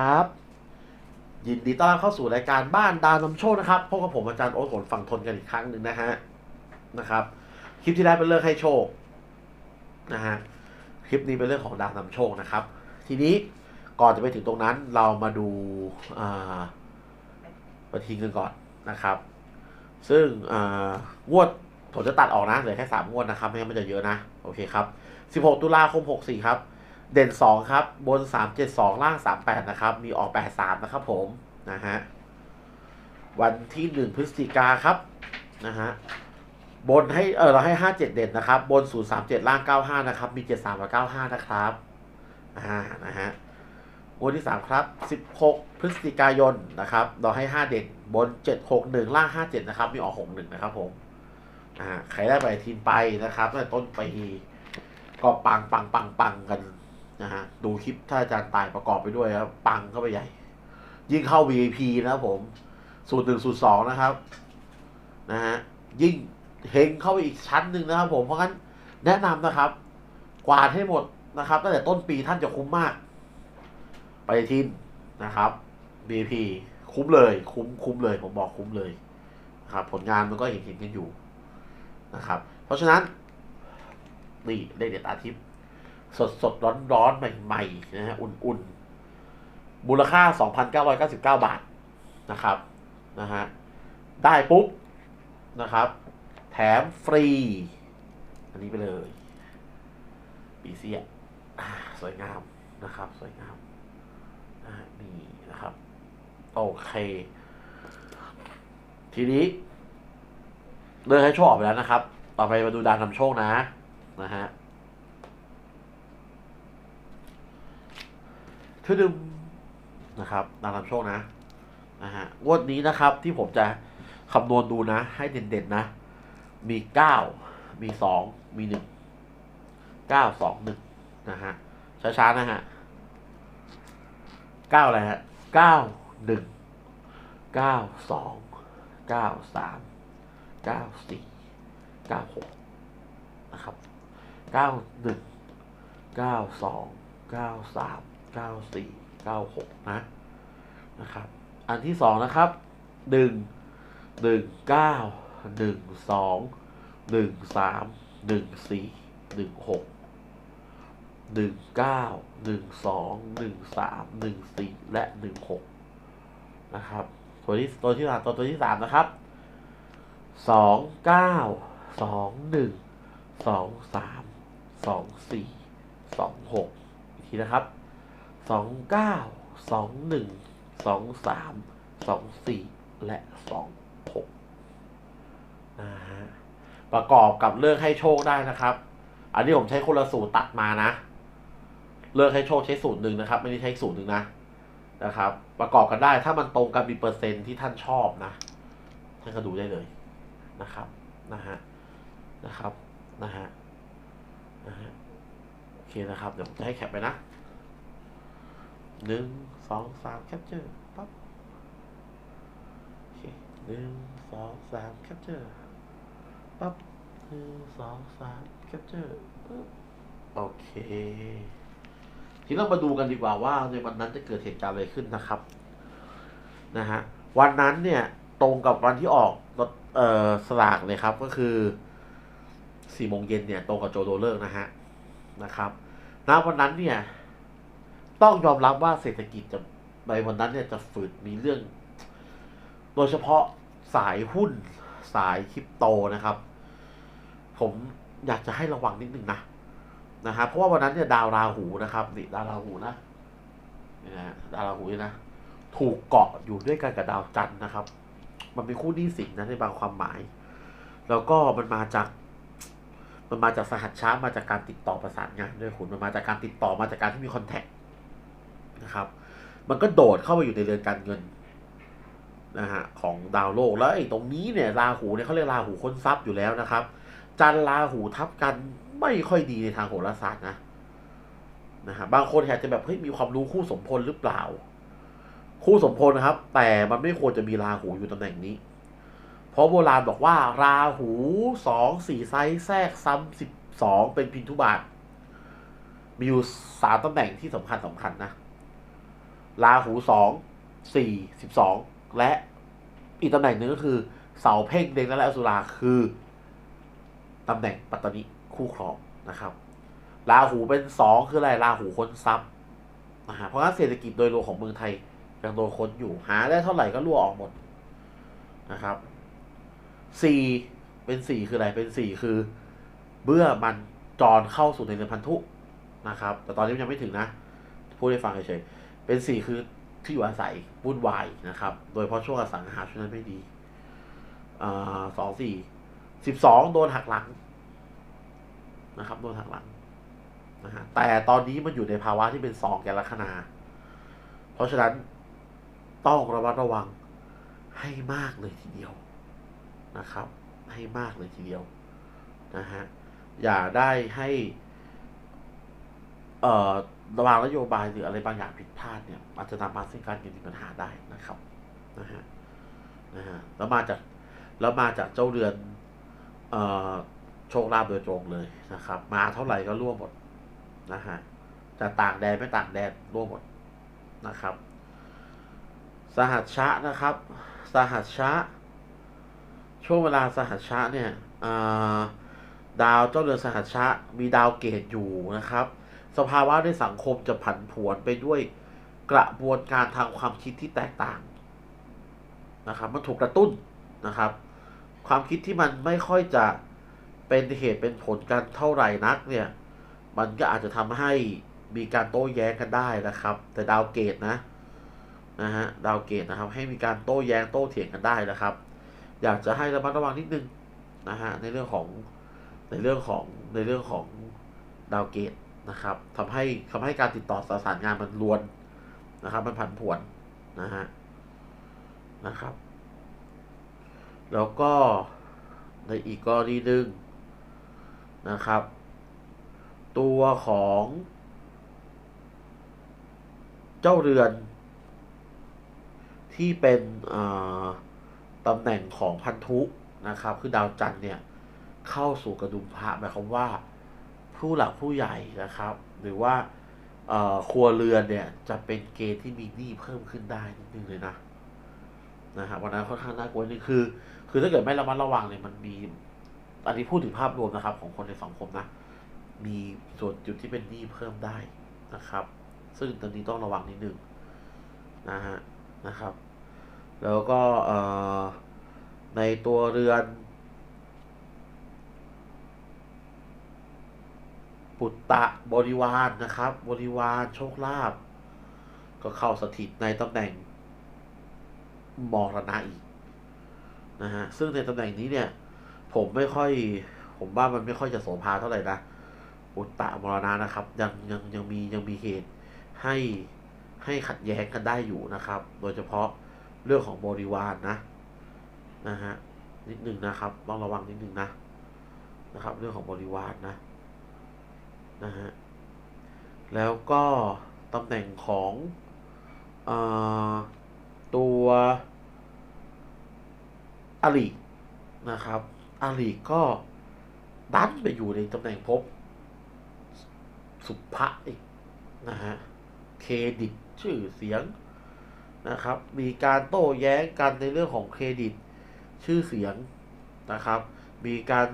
ครับยินดีต้อนรับเข้าสู่รายการบ้านดาวนำโชคนะครับพบกับผมอาจารย์โอ๊ตผลฝั่งทนกันอีกครั้งหนึ่งนะฮะนะครับ คลิปที่แล้วเป็นเรื่องให้โชคนะฮะคลิปนี้เป็นเรื่องของดาวนำโชคนะครับ ทีนี้ก่อนจะไปถึงตรงนั้นเรามาดูอ่าปฏิทินกันก่อนนะครับ ซึ่งอ่างวดผมจะตัดออกนะเหลือแค่สามงวดนะครับไม่งั้นมันจะเยอะนะโอเคครับ 16 ตุลาคม 64 ครับ เด่น 2 ครับ บน 372 ล่าง 38 นะครับ มีออก 83 นะครับผม นะฮะ วันที่ 1 พฤศจิกาครับ นะฮะ บนให้ เออ เราให้ 57 เด่นนะครับ บน 037 ล่าง 95 นะครับ มี 73กับ95 นะครับอ่านะฮะงวดที่ 3 ครับ 16 พฤศจิกายน นะครับ เราให้ 5 เด่น บน 761 ล่าง 57 นะครับ มีออก 61 นะครับผมอ่าใครได้ไปทีมไปนะครับตั้งแต่ต้นปีก็ปังปังปังปังกัน นะฮะดูคลิปถ้าอาจารย์ตายประกอบไปด้วยครับปังเข้าไปใหญ่ ยิ่งเข้า VIP นะครับผม สูตรหนึ่งสูตรสองนะครับ นะฮะยิ่งเฮงเข้าไปอีกชั้นหนึ่งนะครับ ผมเพราะงั้นแนะนำนะครับ กวาดให้หมดนะครับตั้งแต่ต้นปีท่านจะคุ้มมาก ไปทินนะครับ VIP คุ้มเลย คุ้มคุ้มเลย ผมบอกคุ้มเลยนะครับผลงานมันก็เห็นเห็นกันอยู่นะครับ เพราะฉะนั้น นี่เลขเด็ดอาทิตย์ สดสดร้อนร้อนใหม่ๆนะฮะอุ่นๆมูลค่า 2,999 บาทนะครับนะฮะได้ปุ๊บนะครับ แถมฟรี อันนี้ไปเลยปีเสียสวยงามนะครับ สวยงามน,ะะนี่นะครับ โอเค ทีนี้เลิกให้โชคออกไปแล้วนะครับ ต่อไปมาดูดานนำโชคนะ นะฮะ ทืดึมนะครับนางนำโชคนะนะฮะงวดนี้นะครับที่ผมจะคำนวณดูนะ ให้เด่นๆนะ มีเก้ามีสองมีหนึ่งเก้าสองหนึ่งนะฮะช้าๆนะฮะเก้าอะไรฮะเก้าหนึ่งเก้าสองเก้าสามเก้าสี่เก้าหกนะครับเก้าหนึ่งเก้าสองเก้าสาม เก้าสี่เก้าหกนะนะครับ อันที่สองนะครับหนึ่งหนึ่งเก้าหนึ่งสองหนึ่งสามหนึ่งสี่หนึ่งหกหนึ่งเก้าหนึ่งสองหนึ่งสามหนึ่งสี่และหนึ่งหกนะครับตัวที่ตัวที่สามตัวตัวที่สามนะครับสองเก้าสองหนึ่งสองสามสองสี่สองหกอีกทีนะครับ สองเก้าสองหนึ่งสองสามสองสี่และสองหกนะฮะประกอบกับเลือกให้โชคได้นะครับ อันนี้ผมใช้คนละสูตรตัดมานะ เลือกให้โชคใช้สูตรหนึ่งนะครับ ไม่ได้ใช้สูตรหนึ่งนะนะครับ ประกอบกันได้ถ้ามันตรงกันมีเปอร์เซ็นต์ที่ท่านชอบนะท่านก็ดูได้เลยนะครับนะฮะนะครับนะฮะนะฮะโอเคนะครับ เดี๋ยวผมจะให้แคปไปนะ หนึ่งสองสามแคปเจอร์ปั๊บโอเคหนึ่งสองสามแคปเจอร์ปั๊บหนึ่งสองสามแคปเจอร์ปึ๊บโอเค ทีนี้เรามาดูกันดีกว่าว่าในวันนั้นจะเกิดเหตุการณ์อะไรขึ้นนะครับนะฮะวันนั้นเนี่ยตรงกับวันที่ออกรถเอ่อสลากเลยครับก็คือสี่โมงเย็นเนี่ยตรงกับโจโดเลิกนะฮะนะครับณวันนั้นเนี่ย ต้องยอมรับว่าเศรษฐกิจจะในวันนั้นเนี่ยจะฝืดมีเรื่อง โดยเฉพาะสายหุ้นสายคริปโตนะครับ ผมอยากจะให้ระวังนิดนึงนะนะครับเพราะว่าวันนั้นเนี่ยดาวราหูนะครับนี่ดาวราหูนะนี่นะดาวราหูนี่นะ ถูกเกาะอยู่ด้วยกันกับดาวจันทร์นะครับ มันเป็นคู่หนี้สินนะในบางความหมาย แล้วก็มันมาจาก มันมาจากสหัสช้ามาจากการติดต่อประสานงานด้วยคุณมันมาจากการติดต่อมาจากการที่มีคอนแทค นะครับ มันก็โดดเข้าไปอยู่ในเรือนการเงินนะฮะของดาวโลกแล้วไอ้ตรงนี้เนี่ยราหูเนี่ยเขาเรียกราหูค้นทรัพย์อยู่แล้วนะครับ จันทร์ราหูทับกันไม่ค่อยดีในทางโหราศาสตร์นะนะฮะบางคนอาจจะแบบเฮ้ยมีความรู้คู่สมพลหรือเปล่า คู่สมพลนะครับ แต่มันไม่ควรจะมีราหูอยู่ตำแหน่งนี้ เพราะโบราณบอกว่า ราหูสองสี่ไซส์แทรกซ้ำสิบสองเป็นพินทุบาทมีอยู่สามตำแหน่งที่สำคัญสำคัญนะ ราหูสองสี่สิบสองและอีกตำแหน่งหนึ่งก็คือ เสาเพ่งเด็กและอสุราคือตำแหน่งปัตตานิคู่ครองนะครับราหูเป็นสองคืออะไรราหูค้นทรัพย์นะฮะเพราะงั้นเศรษฐกิจโดยรวมของเมืองไทยยังโดนค้นอยู่หาได้เท่าไหร่ก็รั่วออกหมดนะครับสี่เป็นสี่คืออะไรเป็นสี่คือเมื่อมันจรเข้าสู่ในเรือนพันธุนะครับ แต่ตอนนี้มันยังไม่ถึงนะพูดให้ฟังเฉยๆ เป็นสี่คือที่อยู่อาศัยวุ่นวายนะครับ โดยเฉพาะช่วงอสังหาช่วงนั้นไม่ดีอสองสี่สิบสองโดนหักหลังนะครับ โดนหักหลังนะฮะแต่ตอนนี้มันอยู่ในภาวะที่เป็นสองแกลัคนา เพราะฉะนั้นต้องระมัดระวังให้มากเลยทีเดียวนะครับ ให้มากเลยทีเดียวนะฮะอย่าได้ให้ เอ่อ วางนโยบายหรืออะไรบางอย่างผิดพลาดเนี่ยอาจจะนำมาซึ่งการเงินมีปัญหาได้นะครับนะฮะนะฮะแล้วมาจากแล้วมาจากเจ้าเรือนเอ่อโชคลาภโดยตรงเลยนะครับ มาเท่าไหร่ก็ร่วมหมดนะฮะจะต่างแดนไม่ต่างแดนร่วมหมดนะครับ สหัสชะนะครับ สหัสชะ ช่วงเวลาสหัสชะเนี่ยดาวเจ้าเรือนสหัสชะ มีดาวเกตอยู่นะครับ สภาวะในสังคมจะผันผวนไปด้วยกระบวนการทางความคิดที่แตกต่างนะครับ มันถูกกระตุ้นนะครับ ความคิดที่มันไม่ค่อยจะเป็นเหตุเป็นผลกันเท่าไหร่นักเนี่ย มันก็อาจจะทำให้มีการโต้แย้งกันได้นะครับ แต่ดาวเกตนะนะฮะดาวเกตนะครับ ให้มีการโต้แย้งโต้เถียงกันได้นะครับ อยากจะให้ระมัดระวังนิดนึงนะฮะในเรื่องของในเรื่องของในเรื่องของดาวเกต นะครับทำให้ทำให้การติดต่อสื่อสารงานมันลวนนะครับ มันผันผวนนะฮะนะครับ แล้วก็ในอีกกรณีหนึ่งนะครับ ตัวของเจ้าเรือน ที่เป็นตำแหน่งของพันธุนะครับ คือดาวจันทร์เนี่ย เข้าสู่กระดุมพระหมายความว่า ผู้หลักผู้ใหญ่นะครับ หรือว่าครัวเรือนเนี่ยจะเป็นเกณฑ์ที่มีหนี้เพิ่มขึ้นได้นิดนึงเลยนะนะฮะวันนั้นค่อนข้างน่ากลัวนี่คือ คือถ้าเกิดไม่ระมัดระวังเนี่ยมันมี อันนี้พูดถึงภาพรวมนะครับ ของคนในสังคมนะ มีส่วนจุดที่เป็นหนี้เพิ่มได้นะครับ ซึ่งตอนนี้ต้องระวังนิดนึงนะฮะนะครับ แล้วก็ในตัวเรือน ปุตตะบริวารนะครับ บริวารโชคลาภก็เข้าสถิตในตำแหน่งมรณะอีกนะฮะซึ่งในตำแหน่งนี้เนี่ย ผมไม่ค่อย ผมว่ามันไม่ค่อยจะโสภาเท่าไหร่นะปุตตะมรณะนะครับ ยังยังยังมียังมีเหตุให้ให้ขัดแย้งกันได้อยู่นะครับ โดยเฉพาะเรื่องของบริวารนนะนะฮะนิดหนึ่งนะครับ ต้องระวังนิดหนึ่งนะนะครับ เรื่องของบริวารนนะ นะฮะ แล้วก็ตำแหน่งของอตัวอลินะครับอลิก็ดันไปอยู่ในตำแหน่งภพสุภะอีกนะฮะ เครดิตชื่อเสียงนะครับ มีการโต้แย้งกันในเรื่องของเครดิตชื่อเสียงนะครับ มีการ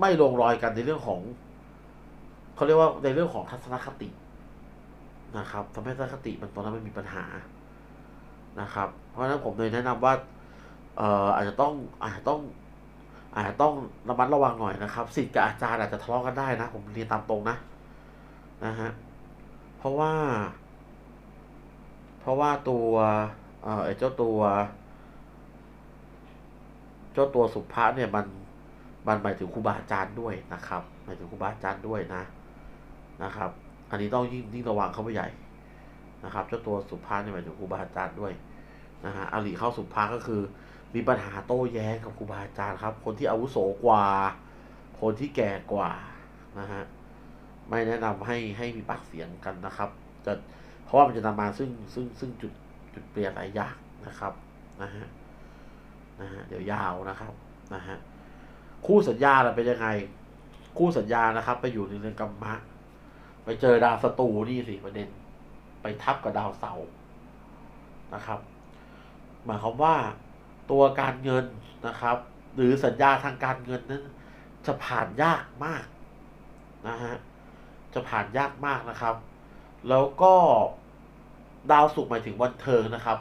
ไม่ลงรอยกันในเรื่องของเขาเรียกว่าในเรื่องของทัศนคตินะครับทำให้ทัศนคติมันตอนนั้นมันมีปัญหานะครับ เพราะฉะนั้นผมเลยแนะนำว่าเอ่ออาจจะต้องอาจจะต้อง อาจจะต้องระมัดระวังหน่อยนะครับสิทธิ์กับอาจารย์อาจจะทะเลาะกันได้นะ ผมเรียนตามตรงนะนะฮะเพราะว่า เพราะว่าตัวเอ่อไอ้เจ้าตัว เจ้าตัวสุภาพเนี่ยมัน มันหมายถึงครูบาอาจารย์ด้วยนะครับหมายถึงครูบาอาจารย์ด้วยนะนะครับ อันนี้ต้องยิ่งยิ่งระวังเข้าไปใหญ่นะครับเจ้าตัวสุภาพเนี่ยหมายถึงครูบาอาจารย์ด้วยนะฮะอลีเข้าสุภาพก็คือ มีปัญหาโต้แย้งกับครูบาอาจารย์ครับ คนที่อาวุโสกว่า คนที่แก่กว่านะฮะไม่แนะนำให้ให้มีปากเสียงกันนะครับ จะเพราะว่ามันจะนำมาซึ่งซึ่งซึ่งจุดจุดเปลี่ยนหลายอย่างนะครับนะฮะนะฮะเดี๋ยวยาวนะครับนะฮะ คู่สัญญาเราเป็นยังไง คู่สัญญานะครับ ไปอยู่ในเรือนกรรมะ ไปเจอดาวศัตรูนี่สิประเด็น ไปทับกับดาวเสาร์นะครับ หมายความว่าตัวการเงินนะครับ หรือสัญญาทางการเงินนั้นจะผ่านยากมากนะฮะจะผ่านยากมากนะครับ แล้วก็ดาวศุกร์หมายถึงวันเทิงนะครับ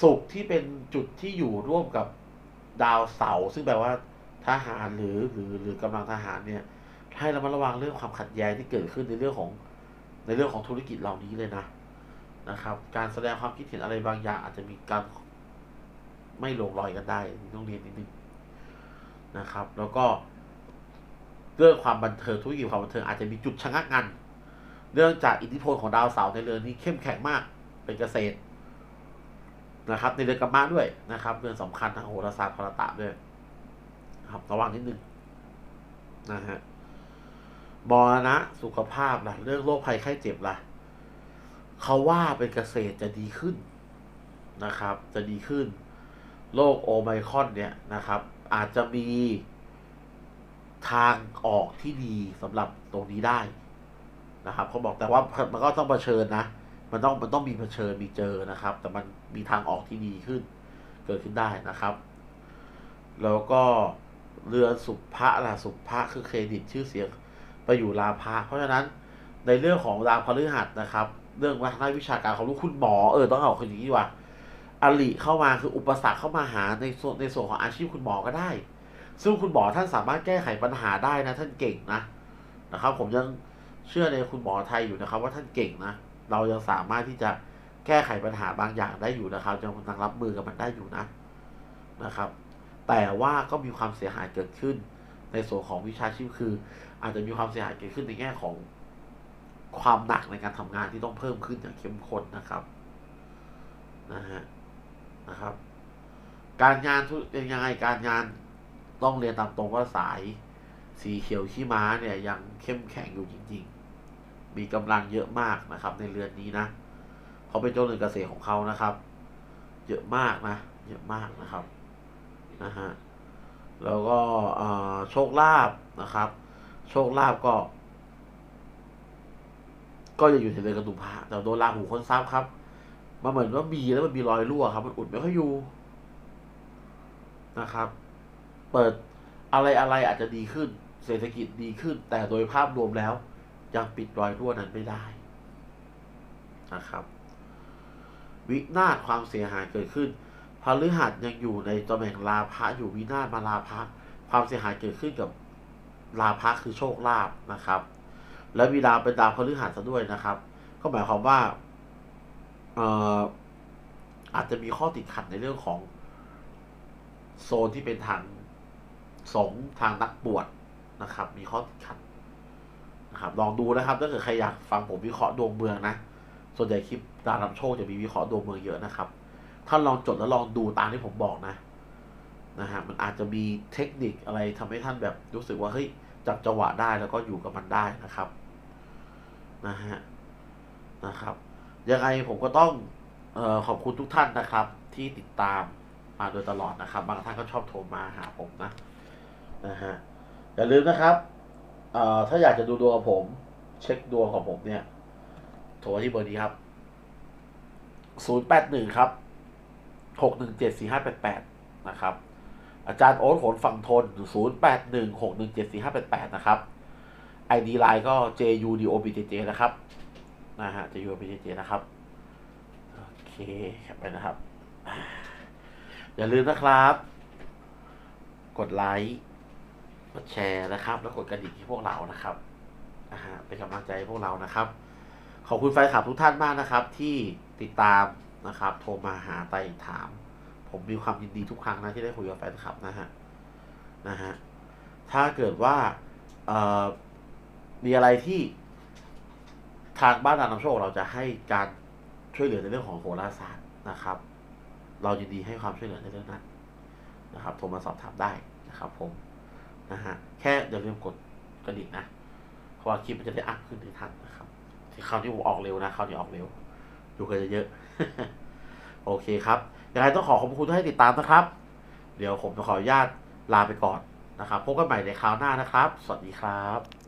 ศุกร์ที่เป็นจุดที่อยู่ร่วมกับดาวเสาร์ซึ่งแปลว่า ทหารหรือหรือหรือกำลังทหารเนี่ยให้ระมัดระวังเรื่องความขัดแย้งที่เกิดขึ้นในเรื่องของในเรื่องของธุรกิจเหล่านี้เลยนะนะครับ การแสดงความคิดเห็นอะไรบางอย่าง อาจจะมีการไม่ลงรอยกันได้ต้องเรียนนิดนึงนะครับ แล้วก็เรื่องความบันเทิงธุรกิจความบันเทิงอาจจะมีจุดชะงักงันเนื่องจากอิทธิพลของดาวเสาร์ในเรือนนี้เข้มแข็งมากเป็นเกษตรนะครับ ในเรือนกัมมะด้วยนะครับเรือนสำคัญทางโหราศาสตร์พลตะด้วย นะครับระวังนิดนึงนะฮะมรณะสุขภาพล่ะ เรื่องโรคภัยไข้เจ็บล่ะเขาว่าเป็นเกษตรจะดีขึ้นนะครับ จะดีขึ้นโรคโอไมคอนเนี่ยนะครับ อาจจะมีทางออกที่ดีสำหรับตรงนี้ได้นะครับเขาบอกแต่ว่ามันก็ต้องเผชิญนะ มันต้องมันต้องมีเผชิญมีเจอนะครับ แต่มันมีทางออกที่ดีขึ้น เกิดขึ้นได้นะครับ แล้วก็ เรือนสุภะล่ะสุภะคือเครดิตชื่อเสียงไปอยู่ลาภะเพราะฉะนั้นในเรื่องของดาวพฤหัสนะครับ เรื่องวัฒนวิชาการของลูกคุณหมอเออต้องเอาคนนี้ดีกว่าอลิเข้ามาคืออุปสรรคเข้ามาหาในส่วนในส่วนของอาชีพคุณหมอก็ได้ ซึ่งคุณหมอท่านสามารถแก้ไขปัญหาได้นะ ท่านเก่งนะนะครับ ผมยังเชื่อในคุณหมอไทยอยู่นะครับ ว่าท่านเก่งนะเรายังสามารถที่จะแก้ไขปัญหาบางอย่างได้อยู่นะครับยังยังรับมือกับมันได้อยู่นะนะครับ แต่ว่าก็มีความเสียหายเกิดขึ้น ในส่วนของวิชาชีพคือ อาจจะมีความเสียหายเกิดขึ้นในแง่ของความหนักในการทำงานที่ต้องเพิ่มขึ้นอย่างเข้มข้นนะครับนะฮะนะครับ การงานทุยังไงการงานต้องเรียนตามตรงว่าสายสีเขียวขี้ม้าเนี่ยยังเข้มแข็งอยู่จริง ๆ มีกำลังเยอะมากนะครับ ในเรือนนี้นะเขาเป็นเจ้าเรือนเกษตรของเขานะครับ เยอะมากนะ เยอะมากนะครับ นะฮะแล้วก็โชคลาภนะครับ โชคลาภก็ ก็จะอยู่ในเรือนกระดุมพระแต่โดนลาหูค้นทรัพย์ครับมันเหมือนว่ามีแล้วมันมีรอยรั่วครับ มันอุดไม่ค่อยอยู่นะครับ เปิดอะไรอะไรอาจจะดีขึ้น เศรษฐกิจดีขึ้น แต่โดยภาพรวมแล้ว ยังปิดรอยรั่วนั้นไม่ได้นะครับ วินาศความเสียหายเกิดขึ้น พฤหัสยังอยู่ในตำแหน่งลาภะอยู่วินาศมาลาภะความเสียหายเกิดขึ้นกับลาภะคือโชคลาภนะครับ และมีดาวเป็นดาวพฤหัสซะด้วยนะครับ ก็หมายความว่าเอ่ออาจจะมีข้อติดขัดในเรื่องของ โซนที่เป็นทางสงทางนักบวชนะครับ มีข้อติดขัดนะครับลองดูนะครับถ้าเกิดใครอยากฟังผมวิเคราะห์ดวงเมืองนะส่วนใหญ่คลิปดาวนำโชคจะมีวิเคราะห์ดวงเมืองเยอะนะครับ ถ้าลองจดแล้วลองดูตามที่ผมบอกนะนะฮะมันอาจจะมีเทคนิคอะไรทำให้ท่านแบบรู้สึกว่าเฮ้ยจับจังหวะได้แล้วก็อยู่กับมันได้นะครับนะฮะนะครับยังไงผมก็ต้องออขอบคุณทุกท่านนะครับ ที่ติดตามมาโดยตลอดนะครับ บางท่านก็ชอบโทรมาหาผมนะนะฮะอย่าลืมนะครับเอ่อถ้าอยากจะดูดวงกับผม เช็คดวงของผมเนี่ย โทรที่เบอร์นี้ครับศูนย์แปดหนึ่งครับ หกหนึ่งเจ็ดสี่ห้าแปดแปดนะครับ อาจารย์โอ๊ตโหนฝั่งทนศูนย์แปดหนึ่งหกหนึ่งเจ็ดสี่ห้าแปดแปดนะครับ ID ไลน์ก็ JUDOBJJ นะครับ นะฮะ JUDOBJJ นะครับ โอเคไปนะครับ อย่าลืมนะครับ กดไลค์กดแชร์นะครับ แล้วกดกระดิ่งให้พวกเรานะครับนะฮะเป็นกำลังใจให้พวกเรานะครับ ขอบคุณแฟนคลับทุกท่านมากนะครับ ที่ติดตาม นะครับ โทรมาหาไต่ถาม ผมมีความยินดีทุกครั้งนะที่ได้คุยกับแฟนคลับนะฮะนะฮะถ้าเกิดว่าเอ่อมีอะไรที่ทางบ้านดานำโชคเราจะให้การช่วยเหลือในเรื่องของโหราศาสตร์นะครับ เรายินดีให้ความช่วยเหลือในเรื่องนั้นนะครับ โทรมาสอบถามได้นะครับ ผมนะฮะแค่อย่าลืมกดกระดิ่งนะเพราะว่าคลิปมันจะได้อัพขึ้นในทันนะครับที่คราวนี้ผมออกเร็วนะคราวนี้ออกเร็วดูกันเยอะ โอเคครับยังไงต้องขอขอบคุณที่ให้ติดตามนะครับ เดี๋ยวผมจะขออนุญาตลาไปก่อนนะครับ พบกันใหม่ในคราวหน้านะครับ สวัสดีครับ